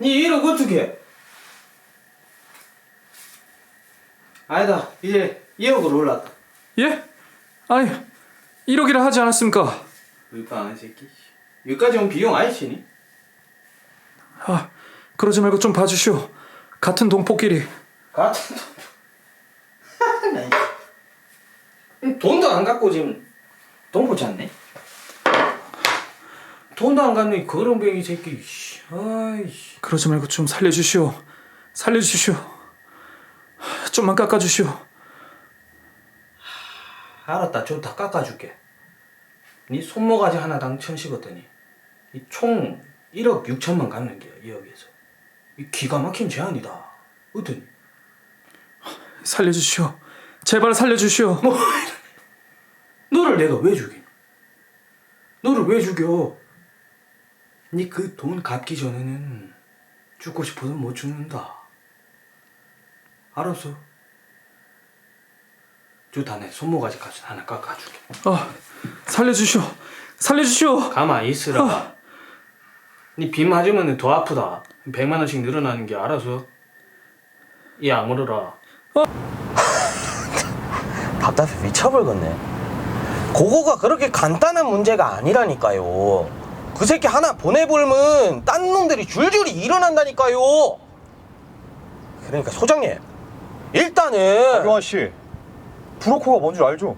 니 1억 어떻게 해? 아니다 이제 2억으로 올랐다 예? 아니 1억이라 하지 않았습니까? 물가 이 새끼 여기까지 온 비용 아니시니? 아 그러지 말고 좀 봐주시오. 같은 동포끼리 같은 돈나 이- 돈도 안 갖고 지금 돈 붙였네 돈도 안이 거렁뱅이 새끼 씨. 아이씨 그러지 말고 좀 살려주시오. 살려주시오. 좀만 깎아주시오. 알았다 좀 다 깎아줄게 네 손모가지 하나 당 천씩었더니 이총 1억 6천만 갚는 2억에서 이 기가 막힌 제안이다 어떠니? 살려주시오. 제발 살려주시오. 뭐 너를 내가 왜 죽이나? 너를 왜 죽여? 니그돈 갚기 전에는 죽고 싶어도 못 죽는다. 알았어. 저다 내 손모가지 값을 하나 깎아줄게. 아 살려주시오. 살려주시오. 가만히 있으라. 니빚 맞으면 더 아프다. 100만 원씩 늘어나는 게 알아서. 이 아무르라. 답답해 미쳐버렸네. 그거가 그렇게 간단한 문제가 아니라니까요. 그 새끼 하나 보내볼면 딴 놈들이 줄줄이 일어난다니까요. 그러니까 소장님, 일단은 박용환 씨, 브로커가 뭔 줄 알죠?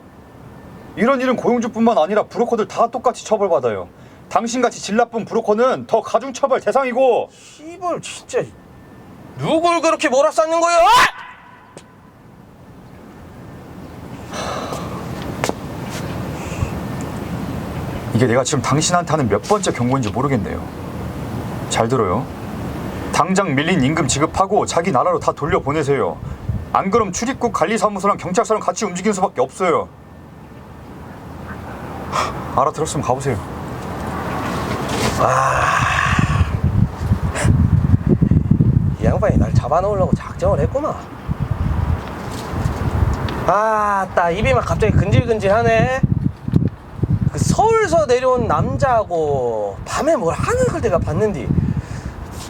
이런 일은 고용주뿐만 아니라 브로커들 다 똑같이 처벌받아요. 당신같이 질 나쁜 브로커는 더 가중 처벌 대상이고 씨발 진짜 누굴 그렇게 몰아쌌는 거야? 이게 내가 지금 당신한테 하는 몇 번째 경고인지 모르겠네요. 잘 들어요. 당장 밀린 임금 지급하고 자기 나라로 다 돌려보내세요. 안 그럼 출입국 관리사무소랑 경찰서랑 같이 움직이는 수밖에 없어요. 하, 알아들었으면 가보세요. 이 양반이 날 잡아놓으려고 작정을 했구만. 아, 따 입이 막 갑자기 근질근질하네. 그 서울서 내려온 남자하고 밤에 뭘 하는 걸 내가 봤는데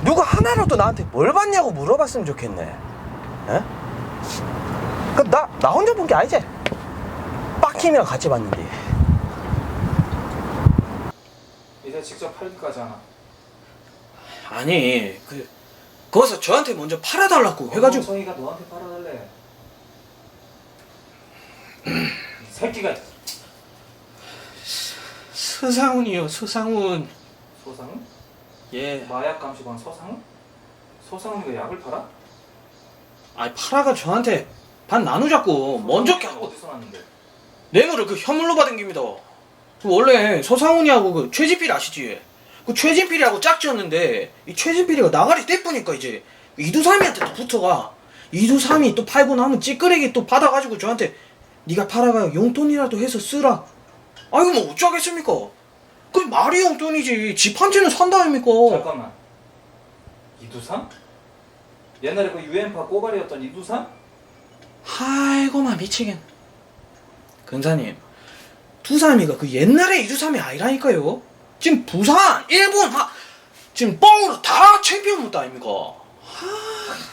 누가 하나라도 나한테 뭘 봤냐고 물어봤으면 좋겠네. 에? 그 나 나 혼자 본 게 아니지? 빡힘이랑 같이 봤는데. 이제 직접 팔기까지 하나. 아니 그 거기서 저한테 먼저 팔아달라고 해가지고 성이가 너한테 팔아달래. 새끼가 서상훈이요 서상훈 소상은? 예 마약 감시관 서상은? 서상은이가 약을 팔아? 아니 파라가 저한테 반 나누자고 먼저 껴 어디서 났는데? 뇌물을 그 현물로 받은 겁니다 그 원래 서상훈이하고 그 최진필 아시지? 그 최진필이하고 짝지었는데 이 최진필이가 나가리 떼쁘니까 이제 이두삼이한테 또 붙어가 이두삼이 또 팔고 나면 찌끄레기 또 받아가지고 저한테 네가 팔아가 용돈이라도 해서 쓰라 아이고 뭐 어쩌겠습니까? 그 말이 용돈이지. 집 한 채는 산다입니까? 잠깐만. 이두삼? 옛날에 그 유엔파 꼬발이었던 이두삼? 아이고마 미치겠네. 근사님 두삼이가 그 옛날에 이두삼이 아니라니까요. 지금 부산 일본 하, 지금 뻥으로 다 챔피언 못다 아닙니까? 하,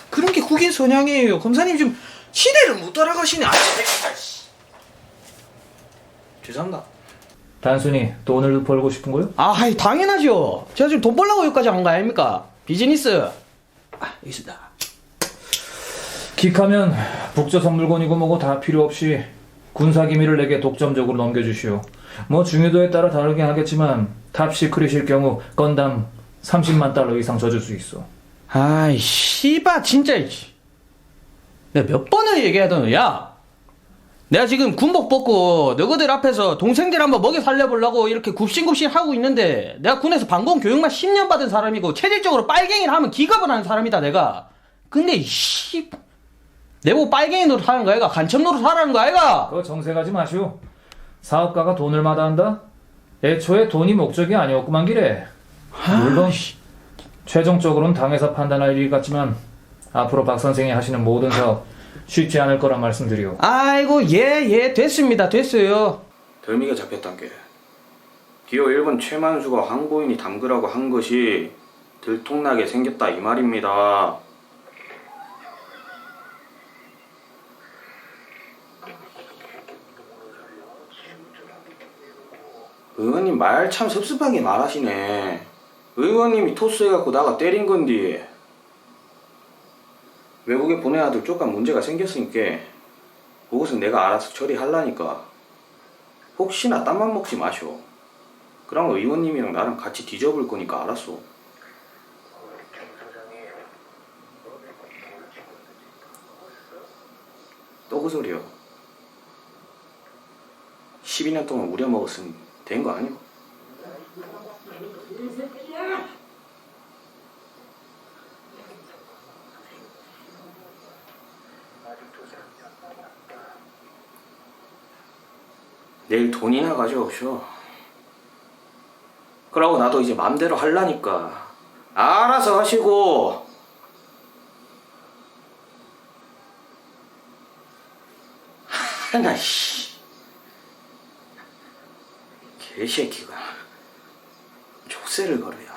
그런 게 국인 선양이에요. 검사님 지금 시대를 못 따라가시네. 아 씨. 죄송합니다 단순히 돈을 벌고 싶은 거요? 아 하이 당연하죠 제가 지금 돈 벌려고 여기까지 한거 아닙니까 비즈니스 아 있습니다 기카면 북조선 물건이고 뭐고 다 필요 없이 군사 기밀을 내게 독점적으로 넘겨주시오. 뭐 중요도에 따라 다르긴 하겠지만 탑 시크릿일 경우 건당 30만 달러 이상 져줄 수 있어. 아이 씨바 진짜. 내가 몇 번을 얘기하던 야 내가 지금 군복 벗고 너희들 앞에서 동생들 한번 먹여 살려보려고 이렇게 굽신굽신 하고 있는데 내가 군에서 방공 교육만 10년 받은 사람이고 체질적으로 빨갱이를 하면 기겁을 하는 사람이다 내가 근데 이씨 내보고 빨갱이 노릇 하는 거 아이가 간첩 노릇 하라는 거 아이가 그거 정색하지 마시오. 사업가가 돈을 마다한다? 애초에 돈이 목적이 아니었구만 기래. 물론 최종적으로는 당에서 판단할 일 같지만 앞으로 박 선생이 하시는 모든 사업 쉽지 않을 거란 말씀드리오. 아이고 예예 됐습니다 됐어요 덜미가 잡혔단 게 기호 1번 최만수가 항고인이 담그라고 한 것이 들통나게 생겼다 이 말입니다. 의원님 말 참 섭섭하게 말하시네. 의원님이 토스해갖고 나가 때린 건디. 외국에 보내 아들 조금 문제가 생겼으니까 그것은 내가 알아서 처리할라니까. 혹시나 땀만 먹지 마쇼. 그럼 의원님이랑 나랑 같이 뒤져볼 거니까 알았어. 또 그 소리요. 12년 동안 우려먹었으면 된거 아니오? 내일 돈이나 가져오쇼. 그러고 나도 이제 맘대로 할라니까. 알아서 하시고. 하나, 씨. 개새끼가. 족쇄를 걸어야.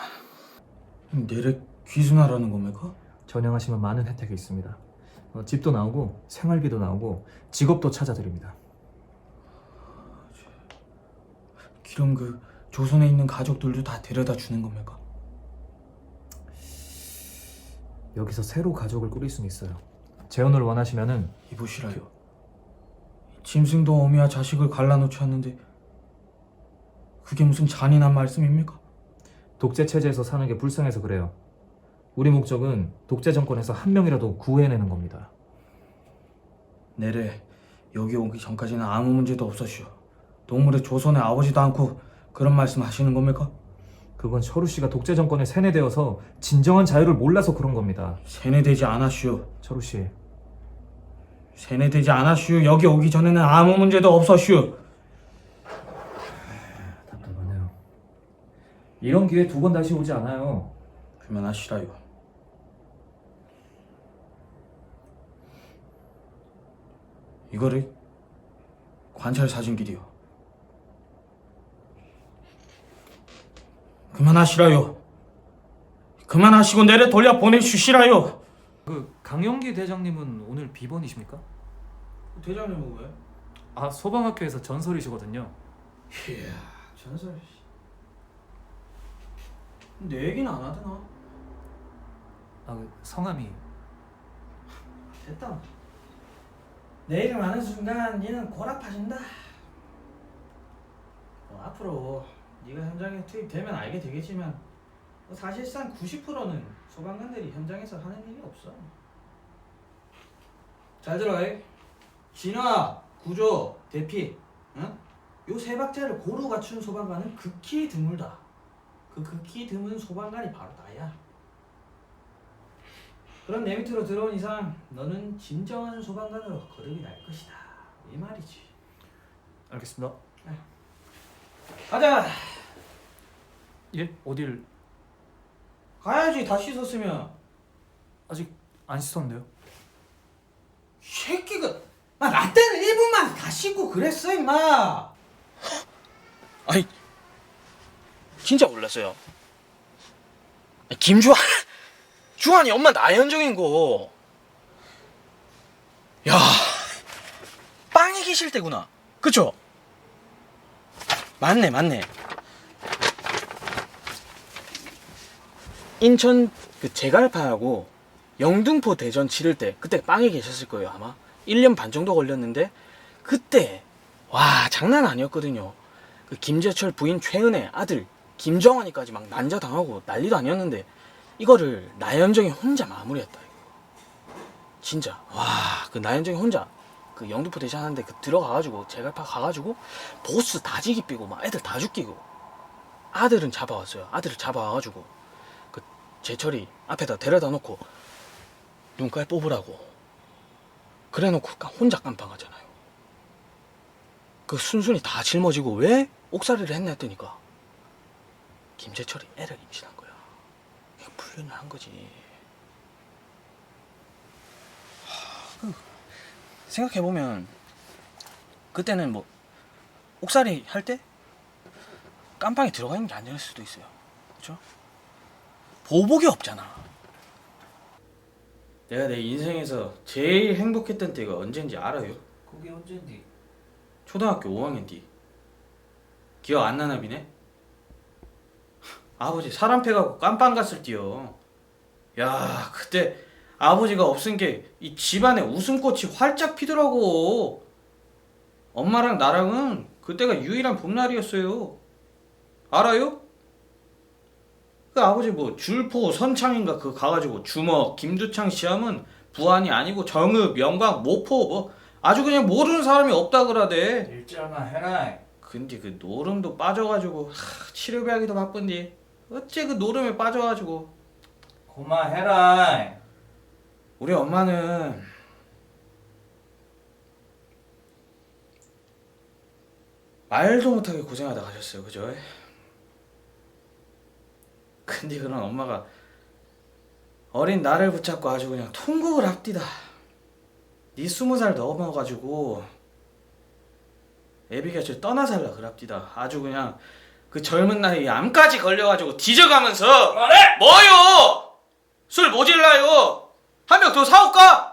내래 귀순하라는 겁니까? 전향하시면 많은 혜택이 있습니다. 어, 집도 나오고 생활비도 나오고 직업도 찾아드립니다. 그럼 그 조선에 있는 가족들도 다 데려다 주는 겁니까? 여기서 새로 가족을 꾸릴 수는 있어요. 재혼을 원하시면은 이보시라요. 짐승도 어미와 자식을 갈라놓지 않는데 그게 무슨 잔인한 말씀입니까? 독재 체제에서 사는 게 불쌍해서 그래요. 우리 목적은 독재 정권에서 한 명이라도 구해내는 겁니다. 내래 여기 오기 전까지는 아무 문제도 없었슈. 동물의 조선의 아버지도 않고 그런 말씀 하시는 겁니까? 그건 철우 씨가 독재 정권에 세뇌되어서 진정한 자유를 몰라서 그런 겁니다. 세뇌되지 않았슈. 철우 씨, 세뇌되지 않았슈. 여기 오기 전에는 아무 문제도 없었슈. 답답하네요. 이런 기회 두 번 다시 오지 않아요. 그만하시라요. 이거를 관찰 사진기디요. 그만하시라요. 그만하시고 내려 돌려 보내주시라요. 그 강영기 대장님은 오늘 비번이십니까? 대장님은 왜? 아 소방학교에서 전설이시거든요. 이야 전설. 내 얘기는 안 하더나. 아그 성함이 됐다. 내 이름 아는 순간 니는 고락파진다. 뭐 앞으로 네가 현장에 투입되면 알게 되겠지만 뭐 사실상 90%는 소방관들이 현장에서 하는 일이 없어. 잘 들어, 이. 진화, 구조, 대피, 응? 요세 박자를 고루 갖춘 소방관은 극히 드물다. 그 극히 드문 소방관이 바로 나야. 그럼 내 밑으로 들어온 이상 너는 진정한 소방관으로 거듭이 날 것이다. 이 말이지. 알겠습니다. 가자. 예? 어딜 가야지 다 씻었으면. 아직 안 씻었는데요? 새끼가 아, 나 때는 1분만 다 씻고 그랬어 임마. 아니, 진짜 몰랐어요. 김주환, 주환이 엄마 나현정인 거. 야, 빵이 계실 때구나. 그쵸? 맞네, 맞네. 인천 그 제갈파하고 영등포 대전 치를 때 그때 빵이 계셨을 거예요 아마 1년 반 정도 걸렸는데 그때 와 장난 아니었거든요 그 김재철 부인 최은혜 아들 김정환이까지 막 난자 당하고 난리도 아니었는데 이거를 나현정이 혼자 마무리했다. 진짜 와 그 나현정이 혼자 그 영등포 대전 하는데 그 들어가가지고 제갈파 가가지고 보스 다 지기 삐고 막 애들 다 죽기고 아들은 잡아왔어요. 아들을 잡아와가지고 그 제철이 앞에다 데려다 놓고 눈깔 뽑으라고 그래놓고 까- 혼자 깜빵하잖아요. 그 순순히 다 짊어지고 왜 옥살이를 했나 했더니까 김재철이 애를 임신한 거야. 불륜을 한 거지. 하, 그 생각해보면 그때는 뭐 옥살이 할 때 깜빵에 들어가 있는 게 아닐 수도 있어요 그죠? 보복이 없잖아. 내가 내 인생에서 제일 행복했던 때가 언젠지 알아요? 그게 언젠디? 초등학교 5학년 뒤. 기억 안 나나 비네? 아버지 사람 패갖고 깜빵 갔을 때요. 야 그때 아버지가 없은 게 이 집안에 웃음꽃이 활짝 피더라고. 엄마랑 나랑은 그때가 유일한 봄날이었어요. 알아요? 그 아버지 뭐 줄포 선창인가 그거 가가지고 주먹 김두창 시험은 부안이 아니고 정읍 영광 모포 뭐 아주 그냥 모르는 사람이 없다 그러대. 일장아 해라. 근데 그 노름도 빠져가지고 하, 치료비하기도 바쁜데 어째 그 노름에 빠져가지고 고마해라. 우리 엄마는 말도 못하게 고생하다 가셨어요 그죠? 근데 그런 엄마가 어린 나를 붙잡고 아주 그냥 통곡을 합디다 네 스무 살 넘어가지고 애비가 저 떠나 살라 그랍디다 아주 그냥 그 젊은 나이에 암까지 걸려가지고 뒤져가면서 뭐요? 술 모질라요 한병더 사올까?